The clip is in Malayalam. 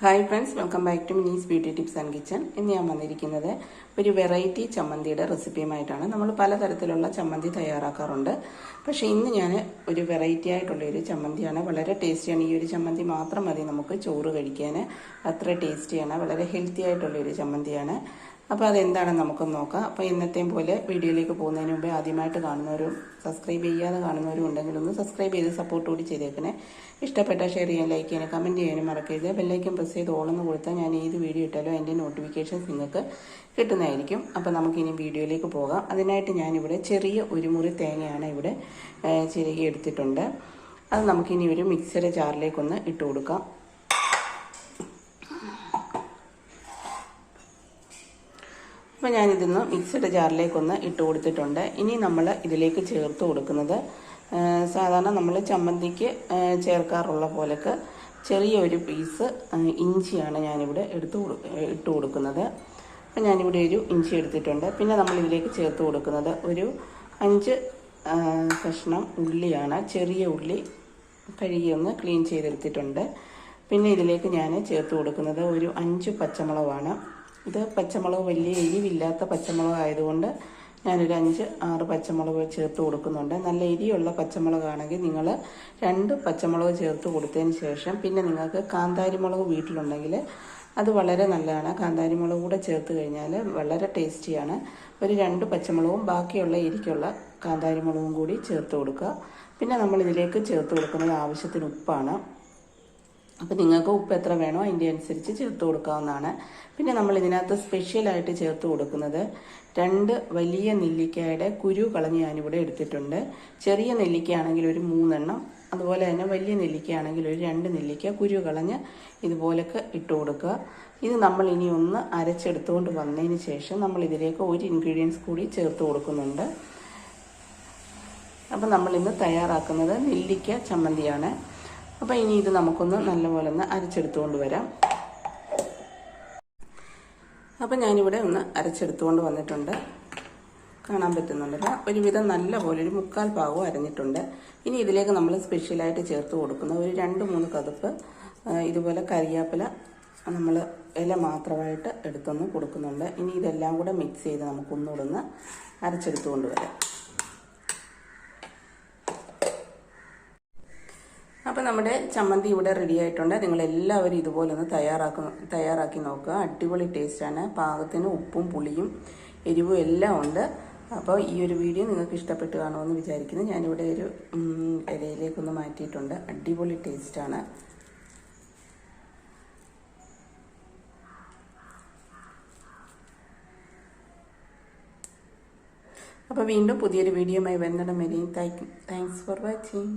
Hi friends welcome back to Mini's beauty tips and kitchen ഇന്ന് ഞാൻ വന്നിരിക്കുന്നത് ഒരു വെറൈറ്റി ചമ്മന്തിയുടെ റെസിപ്പിയുമായിട്ടാണ് നമ്മൾ പലതരത്തിലുള്ള ചമ്മന്തി തയ്യാറാക്കാറുണ്ട്. പക്ഷേ ഇന്ന് ഞാൻ ഒരു വെറൈറ്റി ആയിട്ടുള്ള ഒരു ചമ്മന്തിയാണ്. വളരെ ടേസ്റ്റിയാണ് ഈ ഒരു ചമ്മന്തി മാത്രം മതി നമുക്ക് ചോറ് കഴിക്കാൻ. അത്ര ടേസ്റ്റിയാണ് വളരെ ഹെൽത്തി ആയിട്ടുള്ള ഒരു ചമ്മന്തിയാണ്. അപ്പോൾ അതെന്താണെന്ന് നമുക്ക് നോക്കാം. അപ്പോൾ ഇന്നത്തെയും പോലെ വീഡിയോയിലേക്ക് പോകുന്നതിന് മുമ്പേ ആദ്യമായിട്ട് കാണുന്നവരും സബ്സ്ക്രൈബ് ചെയ്യാതെ കാണുന്നവരും ഉണ്ടെങ്കിൽ ഒന്ന് സബ്സ്ക്രൈബ് ചെയ്ത് സപ്പോർട്ട് കൂടി ചെയ്തേക്കണേ. ഇഷ്ടപ്പെട്ട ഷെയർ ചെയ്യാൻ ലൈക്ക് ചെയ്യാനും കമന്റ് ചെയ്യാനും മറക്കരുത്. ബെല്ലൈക്കൻ പ്രസ് ചെയ്ത് ഓളെന്ന് കൊടുത്താൽ ഞാൻ ഏത് വീഡിയോ ഇട്ടാലും അതിന്റെ നോട്ടിഫിക്കേഷൻസ് നിങ്ങൾക്ക് കിട്ടുന്നതായിരിക്കും. അപ്പോൾ നമുക്കിനി വീഡിയോയിലേക്ക് പോകാം. അതിനായിട്ട് ഞാനിവിടെ ചെറിയ ഒരു മുറി തേങ്ങയാണ് ഇവിടെ ചിരകി എടുത്തിട്ടുണ്ട്. അത് നമുക്കിനി ഒരു മിക്സറി ജാറിലേക്കൊന്ന് ഇട്ട് കൊടുക്കാം. അപ്പോൾ ഞാനിതൊന്ന് മിക്സഡ് ജാറിലേക്കൊന്ന് ഇട്ട് കൊടുത്തിട്ടുണ്ട്. ഇനി നമ്മൾ ഇതിലേക്ക് ചേർത്ത് കൊടുക്കുന്നത് സാധാരണ നമ്മൾ ചമ്മന്തിക്ക് ചേർക്കാറുള്ള പോലൊക്കെ ചെറിയൊരു പീസ് ഇഞ്ചിയാണ് ഞാനിവിടെ എടുത്ത് ഇട്ട് കൊടുക്കുന്നത്. അപ്പം ഞാനിവിടെ ഒരു ഇഞ്ചി എടുത്തിട്ടുണ്ട്. പിന്നെ നമ്മൾ ഇതിലേക്ക് ചേർത്ത് കൊടുക്കുന്നത് ഒരു അഞ്ച് കഷ്ണം ഉള്ളിയാണ്. ചെറിയ ഉള്ളി കഴുകി ഒന്ന് ക്ലീൻ ചെയ്തെടുത്തിട്ടുണ്ട്. പിന്നെ ഇതിലേക്ക് ഞാൻ ചേർത്ത് കൊടുക്കുന്നത് ഒരു അഞ്ച് പച്ചമുളകാണ്. ഇത് പച്ചമുളക് വലിയ എരിവില്ലാത്ത പച്ചമുളക് ആയതുകൊണ്ട് ഞാനൊരു അഞ്ച് ആറ് പച്ചമുളക് ചേർത്ത് കൊടുക്കുന്നുണ്ട്. നല്ല എരിയുള്ള പച്ചമുളകാണെങ്കിൽ നിങ്ങൾ രണ്ട് പച്ചമുളക് ചേർത്ത് കൊടുത്തതിന് ശേഷം പിന്നെ നിങ്ങൾക്ക് കാന്താരി മുളക് വീട്ടിലുണ്ടെങ്കിൽ അത് വളരെ നല്ലതാണ്. കാന്താരി മുളക് കൂടെ ചേർത്ത് കഴിഞ്ഞാൽ വളരെ ടേസ്റ്റിയാണ്. ഒരു രണ്ട് പച്ചമുളകും ബാക്കിയുള്ള എരിക്കുള്ള കാന്താരി മുളകും കൂടി ചേർത്ത് കൊടുക്കുക. പിന്നെ നമ്മൾ ഇതിലേക്ക് ചേർത്ത് കൊടുക്കുന്നത് ആവശ്യത്തിന് ഉപ്പാണ്. അപ്പോൾ നിങ്ങൾക്ക് ഉപ്പ് എത്ര വേണോ അതിന്റെ അനുസരിച്ച് ചേർത്ത് കൊടുക്കാവുന്നതാണ്. പിന്നെ നമ്മൾ ഇതിനകത്ത് സ്പെഷ്യലായിട്ട് ചേർത്ത് കൊടുക്കുന്നത് രണ്ട് വലിയ നെല്ലിക്കയുടെ കുരു കളഞ്ഞ് ഞാനിവിടെ എടുത്തിട്ടുണ്ട്. ചെറിയ നെല്ലിക്കയാണെങ്കിൽ ഒരു മൂന്നെണ്ണം അതുപോലെ തന്നെ വലിയ നെല്ലിക്കയാണെങ്കിൽ ഒരു രണ്ട് നെല്ലിക്ക കുരു കളഞ്ഞ് ഇതുപോലൊക്കെ ഇട്ട് കൊടുക്കുക. ഇത് നമ്മൾ ഇനി ഒന്ന് അരച്ചെടുത്തുകൊണ്ട് വന്നതിന് ശേഷം നമ്മൾ ഇതിലേക്ക് ഒരു ഇൻഗ്രീഡിയൻസ് കൂടി ചേർത്ത് കൊടുക്കുന്നുണ്ട്. അപ്പം നമ്മളിന്ന് തയ്യാറാക്കുന്നത് നെല്ലിക്ക ചമ്മന്തിയാണ്. അപ്പോൾ ഇനി ഇത് നമുക്കൊന്ന് നല്ലപോലെ ഒന്ന് അരച്ചെടുത്തുകൊണ്ട് വരാം. അപ്പം ഞാനിവിടെ ഒന്ന് അരച്ചെടുത്തുകൊണ്ട് വന്നിട്ടുണ്ട്. കാണാൻ പറ്റുന്നുണ്ട് ഒരുവിധം നല്ല പോലെ ഒരു മുക്കാൽ ഭാഗവും അരഞ്ഞിട്ടുണ്ട്. ഇനി ഇതിലേക്ക് നമ്മൾ സ്പെഷ്യലായിട്ട് ചേർത്ത് കൊടുക്കുന്ന ഒരു രണ്ട് മൂന്ന് കതുപ്പ് ഇതുപോലെ കറിയാപ്പില നമ്മൾ ഇല മാത്രമായിട്ട് എടുത്തൊന്ന് കൊടുക്കുന്നുണ്ട്. ഇനി ഇതെല്ലാം കൂടെ മിക്സ് ചെയ്ത് നമുക്കൊന്നുകൂടെ ഒന്ന് അരച്ചെടുത്തുകൊണ്ട് വരാം. അപ്പോൾ നമ്മുടെ ചമ്മന്തി ഇവിടെ റെഡി ആയിട്ടുണ്ട്. നിങ്ങൾ എല്ലാവരും ഇതുപോലെ ഒന്ന് തയ്യാറാക്കി തയ്യാറാക്കി നോക്കുക. അടിപൊളി ടേസ്റ്റാണ് പാകത്തിന് ഉപ്പും പുളിയും എരിവും എല്ലാം ഉണ്ട്. അപ്പോൾ ഈ ഒരു വീഡിയോ നിങ്ങൾക്ക് ഇഷ്ടപ്പെട്ട് കാണുമെന്ന് വിചാരിക്കുന്നു. ഞാനിവിടെ ഒരു ഇലയിലേക്കൊന്ന് മാറ്റിയിട്ടുണ്ട്. അടിപൊളി ടേസ്റ്റാണ് അപ്പോൾ വീണ്ടും പുതിയൊരു വീഡിയോ വീഡിയോയുമായി വരുന്നിടം വരെയും താങ്ക് താങ്ക്സ് ഫോർ വാച്ചിങ്